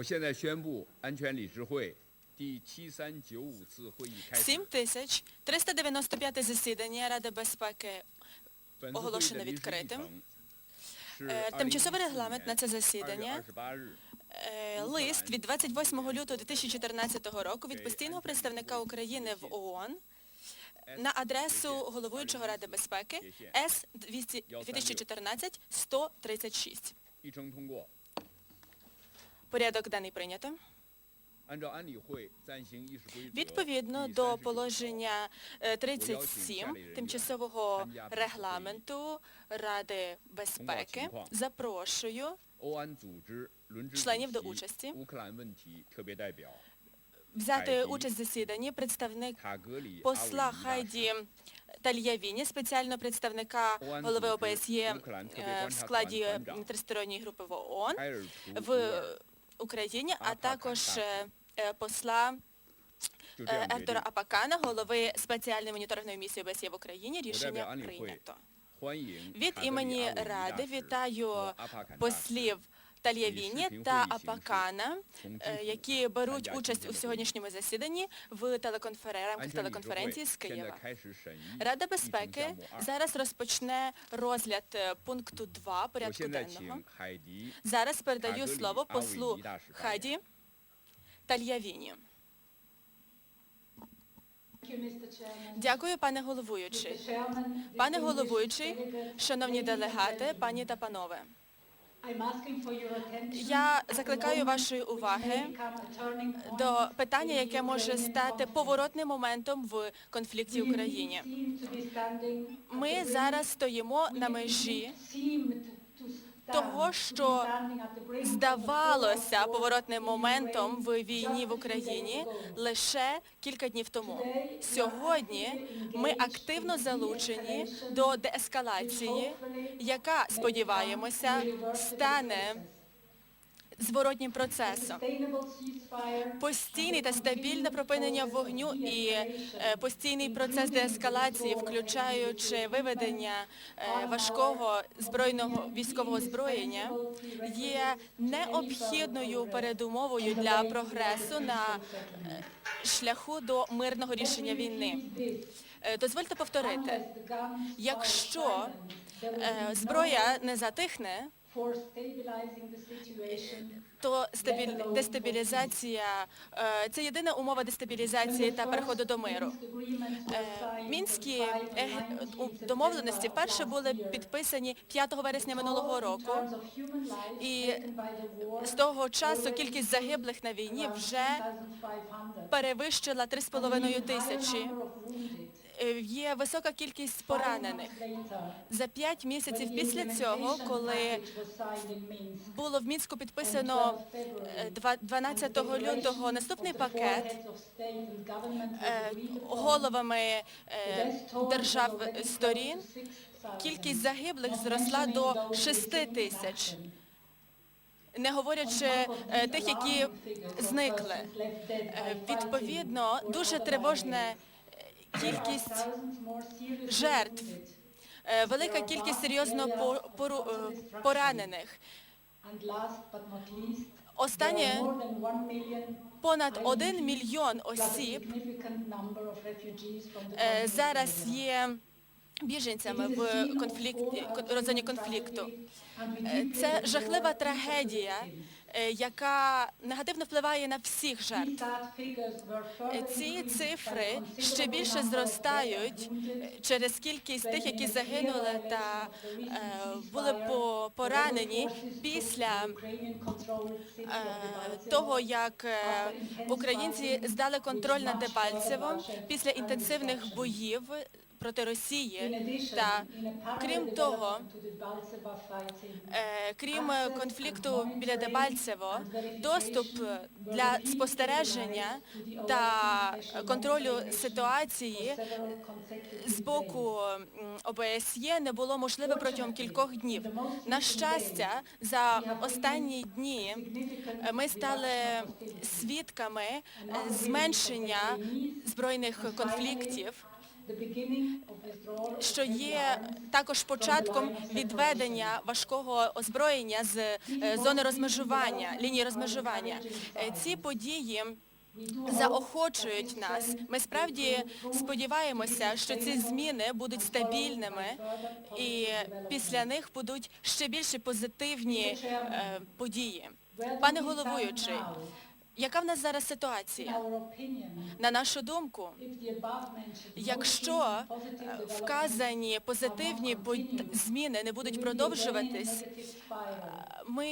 我现在宣布安全理事会第七三九五次会议开始。 7395 засідання Ради безпеки 本次会议的 оголошено 临时议 відкритим. 程是 Е, 2014 Тимчасовий регламент на це 2月 засідання 28日 Е, Лист від 28 лютого 2014 року від постійного представника України в ООН на адресу головуючого Ради безпеки С 2014 136. Порядок денний прийнято. Відповідно до положення 37 е, тимчасового регламенту Ради безпеки запрошую членів до участі. Взяти участь в засіданні представник посла Хайді Тальявіні, спеціального представника голови ОБСЄ е, в складі тристоронньої групи в ООН. в Україні, а також е, е, посла Ектора Апакана, голови спеціальної моніторної місії ОБСЄ в Україні. Рішення прийнято. Від імені Ради вітаю послів. Тальявіні та Апакана, е, які беруть участь у сьогоднішньому засіданні в рамках телеконференції з Києва. Рада безпеки зараз розпочне розгляд е, пункту 2 порядку денного. Зараз передаю слово послу Хаді Тальявіні. Дякую, пане головуючий. Пане головуючий, шановні делегати, пані та панове. Я закликаю вашої уваги до питання, яке може стати поворотним моментом в конфлікті в Україні. Ми зараз стоїмо на межі того, що здавалося поворотним моментом в війні в Україні лише кілька днів тому. Сьогодні ми активно залучені до деескалації, яка, сподіваємося, стане зворотнім процесом. Постійне та стабільне припинення вогню і е, постійний процес деескалації, включаючи виведення е, важкого збройного військового озброєння, є необхідною передумовою для прогресу на е, шляху до мирного рішення війни. Дозвольте повторити, якщо зброя не затихне, то дестабілізація е, це єдина умова дестабілізації та переходу до миру. Е, Мінські домовленості вперше були підписані 5 вересня минулого року, і з того часу кількість загиблих на війні вже перевищила 3,5 тисячі. Е, Є висока кількість поранених. За п'ять місяців після цього, коли було в Мінську підписано е, 12 лютого наступний пакет е, головами е, держав сторін, кількість загиблих зросла до 6 тисяч, не говорячи е, тих, які зникли. Е, Відповідно, дуже тривожне е, кількість жертв, е, велика кількість серйозно е, поранених. Останнє понад один мільйон осіб е, зараз є біженцями в конфлікті кон- конфлікту. Це жахлива трагедія, яка негативно впливає на всіх жертв. Е, Ці цифри ще більше зростають е, через кількість тих, які загинули та е, були поранені після е, того, як е, українці здали контроль над Дебальцевом після інтенсивних боїв проти Росії. Та крім того, е, крім е, конфлікту біля Дебальцево, доступ для спостереження та контролю ситуації з боку ОБСЄ не було можливе протягом кількох днів. На щастя, за останні дні е, ми стали свідками е, зменшення збройних конфліктів. Що є також початком відведення важкого озброєння з е, зони розмежування, лінії розмежування. Е, Ці події заохочують нас. Ми справді сподіваємося, що ці зміни будуть стабільними і після них будуть ще більше позитивні е, події. Пане головуючий, яка в нас зараз ситуація? На нашу думку, якщо вказані позитивні зміни не будуть продовжуватись, ми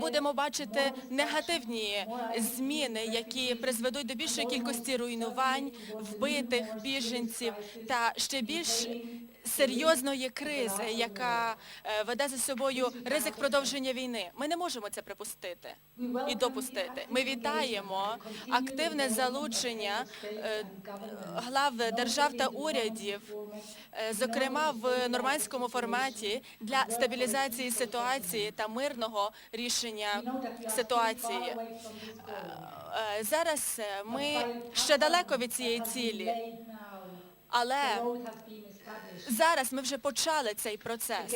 будемо бачити негативні зміни, які призведуть до більшої кількості руйнувань, вбитих біженців та ще більш серйозної кризи, яка е, веде за собою ризик продовження війни. Ми не можемо це припустити і допустити. Ми вітаємо активне залучення е, глав держав та урядів, е, зокрема в нормандському форматі для стабілізації ситуації та мирного рішення ситуації. Зараз ми ще далеко від цієї цілі, але зараз ми вже почали цей процес.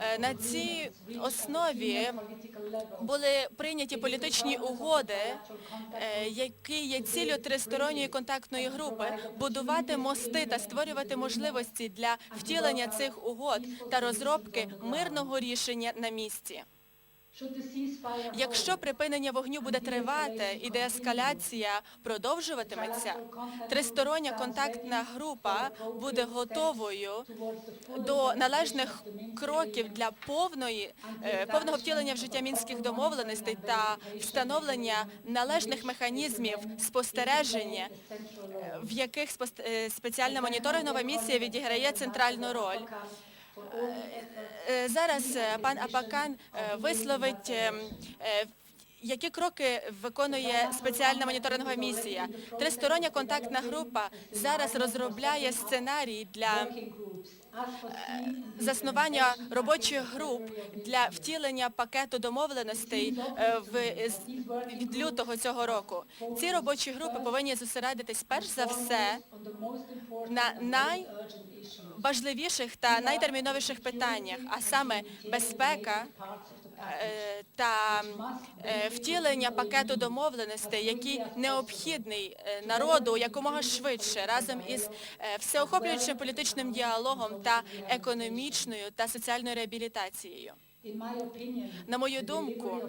Е, На цій основі були прийняті політичні угоди, е, які є ціллю тристоронньої контактної групи будувати мости та створювати можливості для втілення цих угод та розробки мирного рішення на місці. Якщо припинення вогню буде тривати і деескаляція продовжуватиметься, тристороння контактна група буде готовою до належних кроків для повної е, повного втілення в життя мінських домовленостей та встановлення належних механізмів спостереження, в яких е, спеціальна моніторингова місія відіграє центральну роль. Е, Зараз е, пан Апакан е, висловить, е, е, які кроки виконує спеціальна моніторингова місія. Тристороння контактна група зараз розробляє сценарій для заснування робочих груп для втілення пакету домовленостей е, від лютого цього року. Ці робочі групи повинні зосередитись перш за все на найважливіших та найтерміновіших питаннях, а саме безпека е, та е, втілення пакету домовленостей, який необхідний е, народу якомога швидше разом із е, всеохоплюючим політичним діалогом та економічною та соціальною реабілітацією. На мою думку,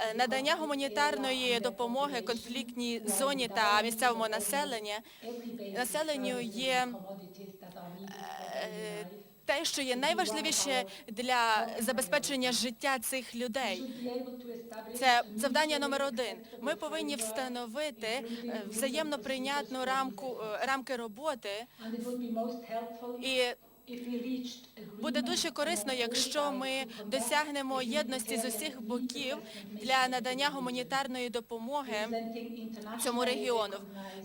Е, Надання гуманітарної допомоги конфліктній зоні та місцевому населенню населенню є е, те, що є найважливіше для забезпечення життя цих людей. Це завдання номер один. Ми повинні встановити е, взаємно прийнятну рамку е, рамки роботи, і буде дуже корисно, якщо ми досягнемо єдності з усіх боків для надання гуманітарної допомоги цьому регіону,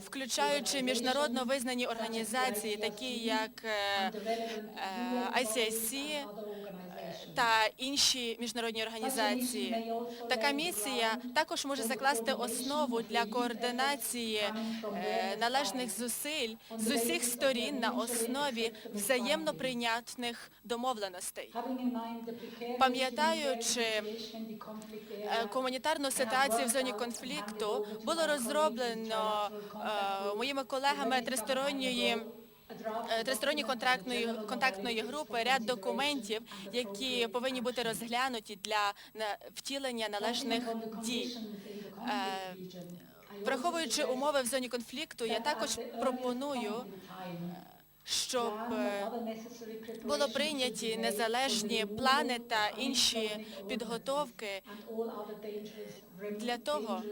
включаючи міжнародно визнані організації, такі як е, е, та інші міжнародні організації. Така місія також може закласти основу для координації е, належних зусиль з усіх сторін на основі взаємно прийнятних домовленостей. Пам'ятаючи Е, Гуманітарну ситуацію в зоні конфлікту було розроблено е, моїми колегами тристоронньої е, тристоронньої контрактної контактної групи ряд документів, які повинні бути розглянуті для втілення належних дій. Е, Враховуючи умови в зоні конфлікту, я також пропоную, щоб е, було прийняті незалежні плани та інші підготовки для того,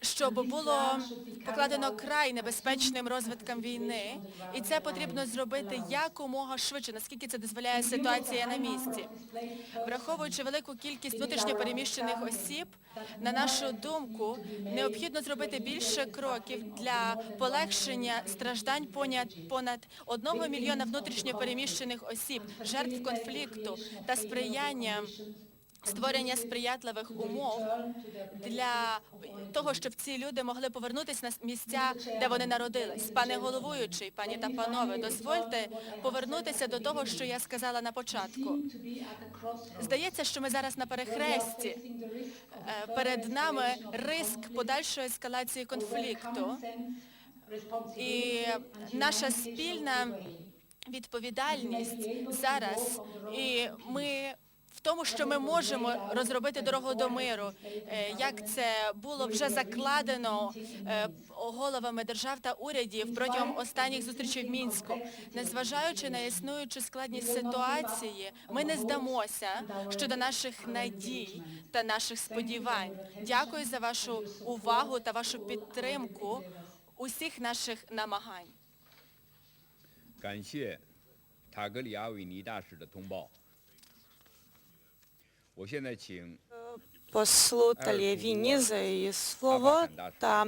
щоб було покладено край небезпечним розвиткам війни, і це потрібно зробити якомога швидше, наскільки це дозволяє ситуація на місці. Враховуючи велику кількість внутрішньо переміщених осіб, на нашу думку, необхідно зробити більше кроків для полегшення страждань понад одного мільйона внутрішньо переміщених осіб, жертв конфлікту та сприяння створення сприятливих умов для того, щоб ці люди могли повернутися на місця, де вони народились. Пане головуючий, пані та панове, дозвольте повернутися до того, що я сказала на початку. Здається, що ми зараз на перехресті. Е, Перед нами риск подальшої ескалації конфлікту. І наша спільна відповідальність зараз, і ми в тому, що ми можемо розробити дорогу до миру, е, як це було вже закладено е, головами держав та урядів протягом останніх зустрічей в мінську. Незважаючи на існуючу складність ситуації, ми не здамося щодо наших надій та наших сподівань. Дякую за вашу увагу та вашу підтримку усіх наших намагань. 感谢塔格里阿维尼大使的通报。 послу Талєвіні за її слово та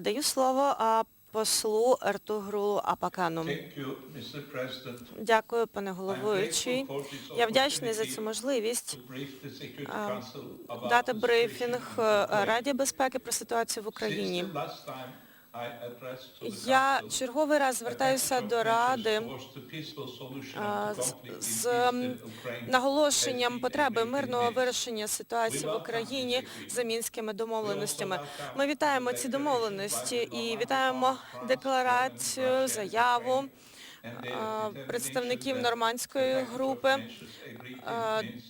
даю слово послу Артугрулу Апакану. Дякую, пане головуючий. Я вдячний за цю можливість дати брифінг е, Раді безпеки про ситуацію в Україні. Я черговий раз звертаюся до Ради з- наголошенням потреби мирного вирішення ситуації в Україні за мінськими домовленостями. Ми вітаємо ці домовленості і вітаємо декларацію, заяву представників нормандської групи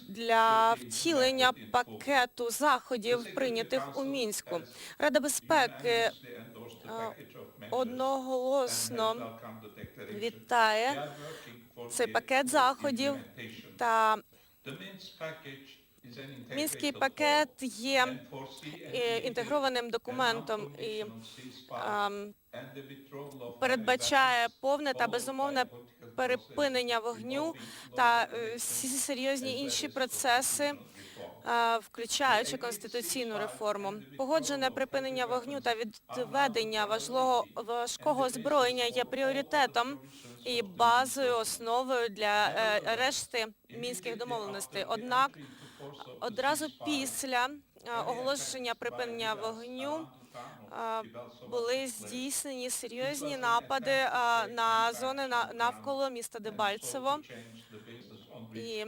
для втілення пакету заходів, прийнятих у мінську. Рада безпеки Одноголосно вітає цей пакет заходів та мінський пакет є е, інтегрованим документом і передбачає повне та безумовне перепинення вогню та е, всі серйозні інші процеси, е, включаючи конституційну реформу. Погоджене припинення вогню та відведення важливого важкого озброєння є пріоритетом і базою, основою для е, решти мінських домовленостей. Однак одразу після е, оголошення припинення вогню е, були здійснені серйозні напади е, на зони навколо міста Дебальцево. І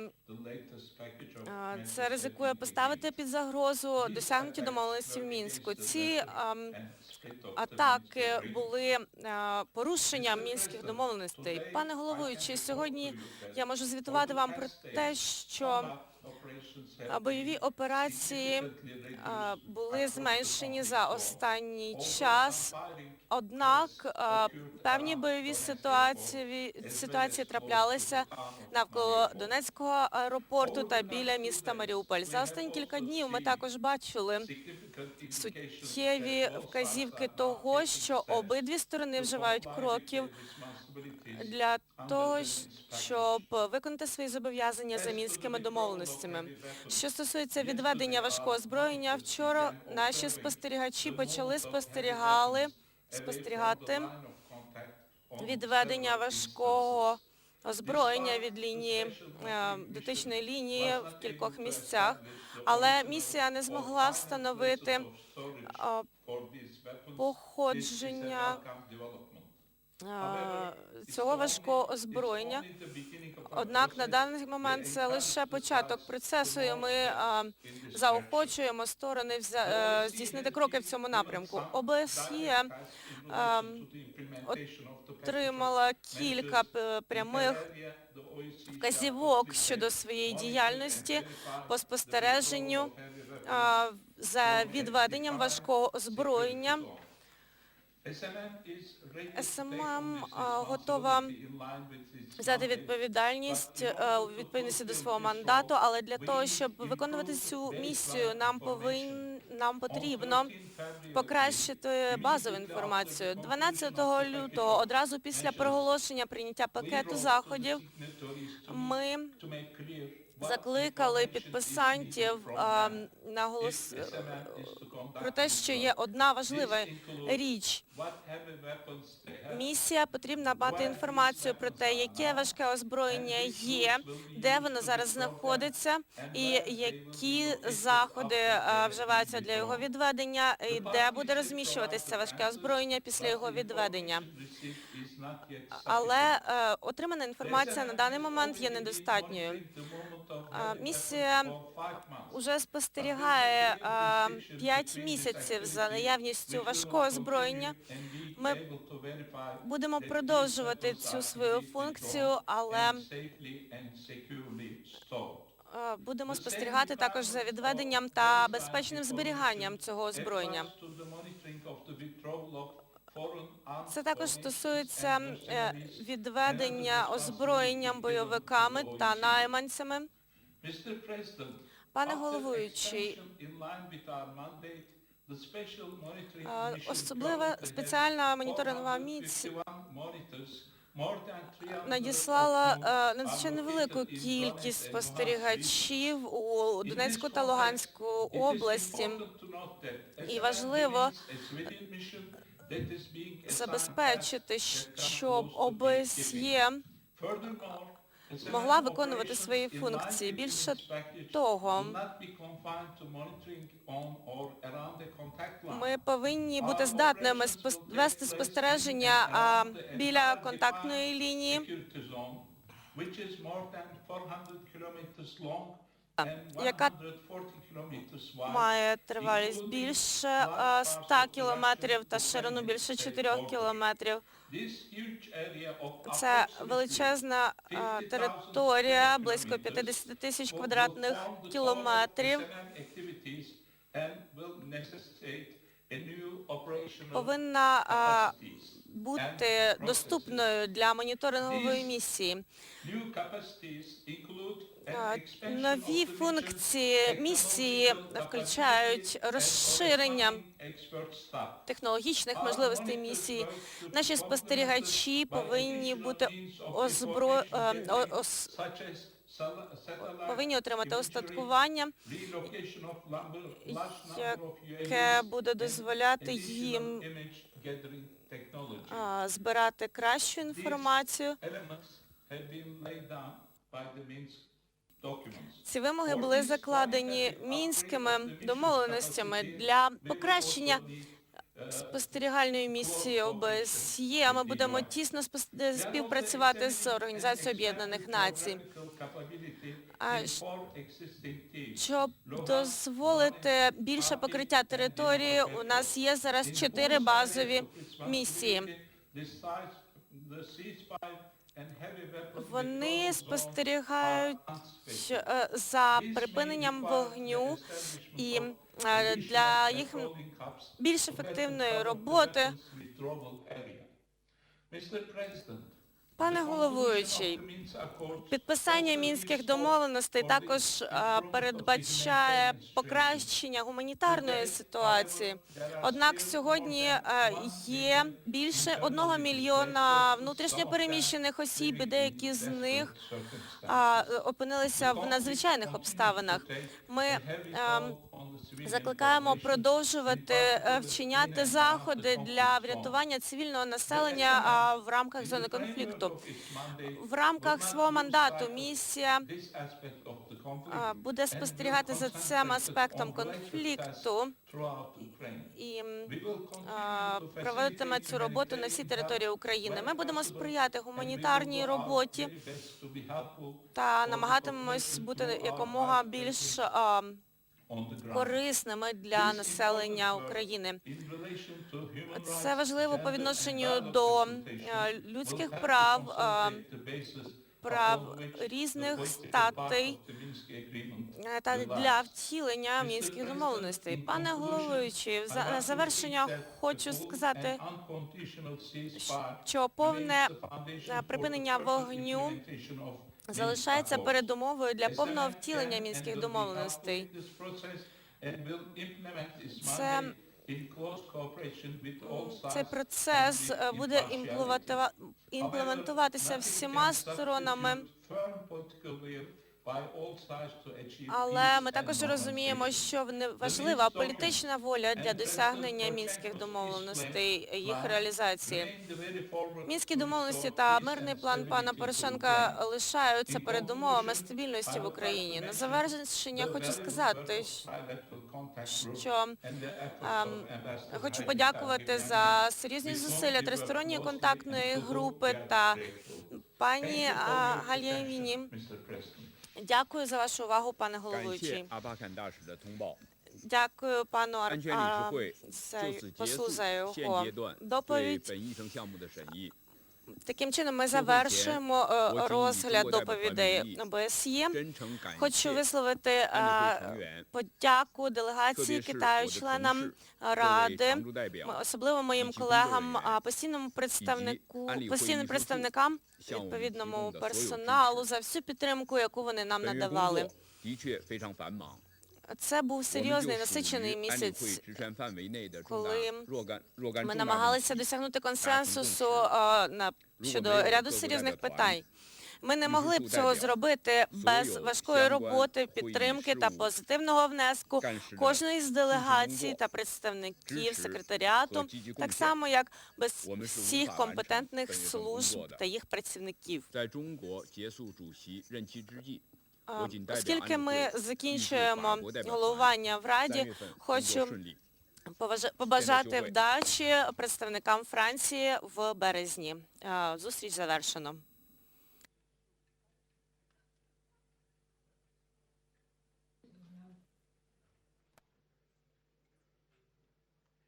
е, це ризикує поставити під загрозу досягнуті домовленості в Мінську. Ці ем, атаки були е, порушенням мінських домовленостей. Пане головуючий, сьогодні я можу звітувати вам про те, що е, бойові операції були зменшені за останній час. Однак е, певні бойові ситуації ситуації траплялися навколо Донецького аеропорту та біля міста Маріуполь. За останні кілька днів ми також бачили суттєві вказівки того, що обидві сторони вживають кроків для того, щоб виконати свої зобов'язання за мінськими домовленостями. Що стосується відведення важкого озброєння, вчора наші спостерігачі почали спостерігали спостерігати відведення важкого озброєння від лінії е, дотичної лінії в кількох місцях, але місія не змогла встановити е, походження цього важкого озброєння. Однак на даний момент це лише початок процесу, і ми е, заохочуємо сторони е, здійснити кроки в цьому напрямку. ОБСЄ е, отримала кілька прямих вказівок щодо своєї діяльності по спостереженню е, за відведенням важкого озброєння. СММ готова взяти відповідальність е, у відповідності до свого мандату, але для того, щоб виконувати цю місію, нам повин нам потрібно покращити базову інформацію. 12 лютого, одразу після проголошення прийняття пакету заходів, ми закликали підписантів е, наголос про те, що є одна важлива річ. Місія потрібна мати інформацію про те, яке важке озброєння є, де воно зараз знаходиться, і які заходи вживаються для його відведення, і де буде розміщуватися важке озброєння після його відведення. Але е, отримана інформація на даний момент є недостатньою. Місія уже спостерігає е, 5 місяців за наявністю важкого озброєння. Ми будемо продовжувати цю свою функцію, але е, будемо спостерігати також за відведенням та безпечним зберіганням цього озброєння. Це також стосується е, відведення озброєнням бойовиками та найманцями. Пане головуючий, Е, Особлива спеціальна моніторингова місія 451 monitors, more than 300 надіслала е, надзвичайно велику кількість спостерігачів у. Донецьку та Луганську області. І важливо забезпечити, щоб ОБСЄ могла виконувати свої функції. Більше того, ми повинні бути здатними вести спостереження біля контактної лінії. Security zone, which is more than 400 kilometers long and яка 140 kilometers wide. Має тривалість більше е, 100 кілометрів та ширину більше 4 кілометрів. Це величезна територія, близько 50 тисяч квадратних кілометрів. Повинна бути доступною для моніторингової місії. Нові функції місії включають розширення технологічних можливостей місії. Наші спостерігачі повинні бути озбро... е, повинні отримати остаткування, яке буде дозволяти їм збирати кращу інформацію. Ці вимоги були закладені мінськими домовленостями для покращення спостерігальної місії ОБСЄ. А Ми будемо тісно е, співпрацювати з Організацією Об'єднаних Націй. Щоб дозволити більше покриття території, у нас є зараз чотири базові місії. Вони спостерігають е, за припиненням вогню і е, для їх більш ефективної роботи. Пане головуючий, підписання мінських домовленостей також е, передбачає покращення гуманітарної ситуації. Однак сьогодні е, є більше одного мільйона внутрішньопереміщених осіб, і деякі з них опинилися в надзвичайних обставинах. Ми ем, закликаємо продовжувати е, вчиняти заходи для врятування цивільного населення в рамках зони конфлікту. В рамках свого мандату місія буде спостерігати за цим аспектом конфлікту і проводитиме цю роботу на всій території України. Ми будемо сприяти гуманітарній роботі та намагатимемось бути якомога більш корисними для населення України. Це важливо по відношенню до е, людських прав, е, прав різних статей е, та для втілення мінських домовленостей. Пане головуючий, на завершення хочу сказати, що повне припинення вогню залишається передумовою для повного втілення мінських домовленостей. Це цей процес е, буде імплементуватися всіма сторонами Але ми також розуміємо, що важлива політична воля для досягнення мінських домовленостей, їх реалізації. Мінські домовленості та мирний план пана Порошенка лишаються передумовами стабільності в Україні. На завершення хочу сказати, що ем, хочу подякувати за серйозні зусилля тристоронньої контактної групи та пані а, Галєвіні. Дякую за вашу увагу, пане головуючий. Дякую пану Ар... а... за його. доповідь. Таким чином ми завершуємо е, розгляд доповідей ОБСЄ. Хочу висловити е, подяку делегації Китаю, членам ради, особливо моїм колегам, постійному представнику, постійним представникам відповідному персоналу за всю підтримку, яку вони нам надавали. Це був серйозний насичений місяць, коли ми намагалися досягнути консенсусу щодо ряду серйозних питань. Ми не могли б цього зробити без важкої роботи, підтримки та позитивного внеску кожної з делегацій та представників секретаріату, так само як без всіх компетентних служб та їх працівників. Оскільки ми закінчуємо головування в раді, хочу побажати вдачі представникам Франції в березні. Зустріч завершено.